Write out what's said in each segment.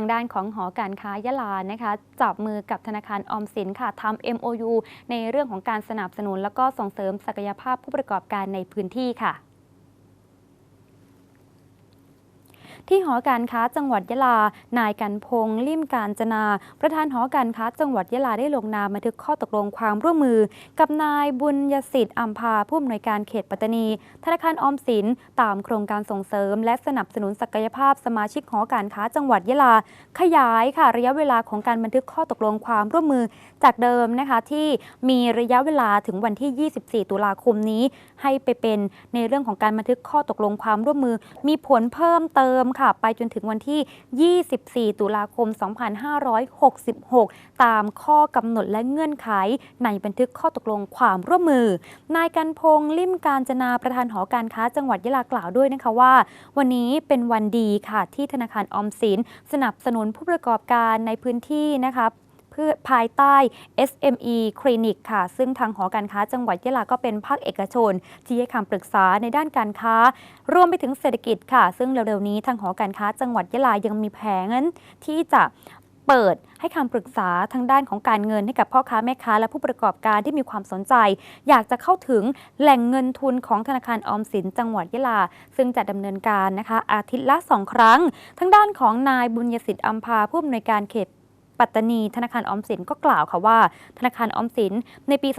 างด้านของหอการค้ายะลานะคะจับมือกับธนาคารออมสินค่ะทำ MOU ในเรื่องของการสนับสนุน แล้วก็ส่งเสริมศักยภาพผู้ประกอบการในพื้นที่ค่ะ ที่หอการค้าจังหวัดยะลา นายกันพงษ์ลิ่มการจนา ประธานหอการค้าจังหวัดยะลาได้ลงนามบันทึกข้อตกลงความร่วมมือ กับนายบุญยสิทธิ์อัมพาผู้อำนวยการเขตปัตตานี ธนาคารออมสิน ตามโครงการส่งเสริม และสนับสนุนศักยภาพสมาชิกหอการค้าจังหวัดยะลา ขยายค่ะระยะเวลาของการบันทึกข้อตกลงความร่วมมือ จากเดิมนะคะที่มีระยะเวลาถึงวันที่ 24 ตุลาคมนี้ ให้ไปเป็นในเรื่องของการบันทึกข้อตกลงความร่วมมือ มีผลเพิ่มเติมค่ะไปจนถึงวันที่ 24 ตุลาคม 2566 ตามข้อกำหนดและเงื่อนไข ในบันทึกข้อตกลงความร่วมมือ นายกันพงษ์ลิ่มการจนาประธานหอการค้าจังหวัดยะลากล่าวด้วยนะคะว่า วันนี้เป็นวันดีค่ะที่ธนาคารออมสิน สนับสนุนผู้ประกอบการในพื้นที่นะคะ พื่อภายใต้ SME คลินิกค่ะ ซึ่งทางหอการค้าจังหวัดยะลาก็เป็นภาคเอกชน ที่ให้คำปรึกษาในด้านการค้า รวมไปถึงเศรษฐกิจค่ะ ซึ่งเร็วๆนี้ทางหอการค้าจังหวัดยะลายังมีแผนที่จะเปิดให้คำปรึกษาทางด้านของการเงินให้กับพ่อค้าแม่ค้าและผู้ประกอบการที่มีความสนใจ อยากจะเข้าถึงแหล่งเงินทุนของธนาคารออมสินจังหวัดยะลา ซึ่งจะดำเนินการนะคะอาทิตย์ละสองครั้ง ทางด้านของนายบุญยสิทธิ์อัมพาผู้อำนวยการเขต ปัตตานี ธนาคารออมสินก็กล่าวค่ะว่า ธนาคารออมสินในปี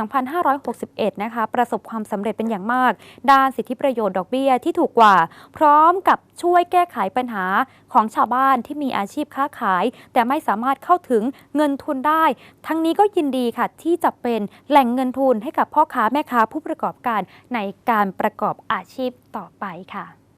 2561 นะคะประสบความสำเร็จเป็นอย่างมาก ด้านสิทธิประโยชน์ดอกเบี้ยที่ถูกกว่า พร้อมกับช่วยแก้ไขปัญหาของชาวบ้านที่มีอาชีพค้าขาย แต่ไม่สามารถเข้าถึงเงินทุนได้ ทั้งนี้ก็ยินดีค่ะที่จะเป็นแหล่งเงินทุนให้กับพ่อค้าแม่ค้าผู้ประกอบการในการประกอบอาชีพต่อไปค่ะ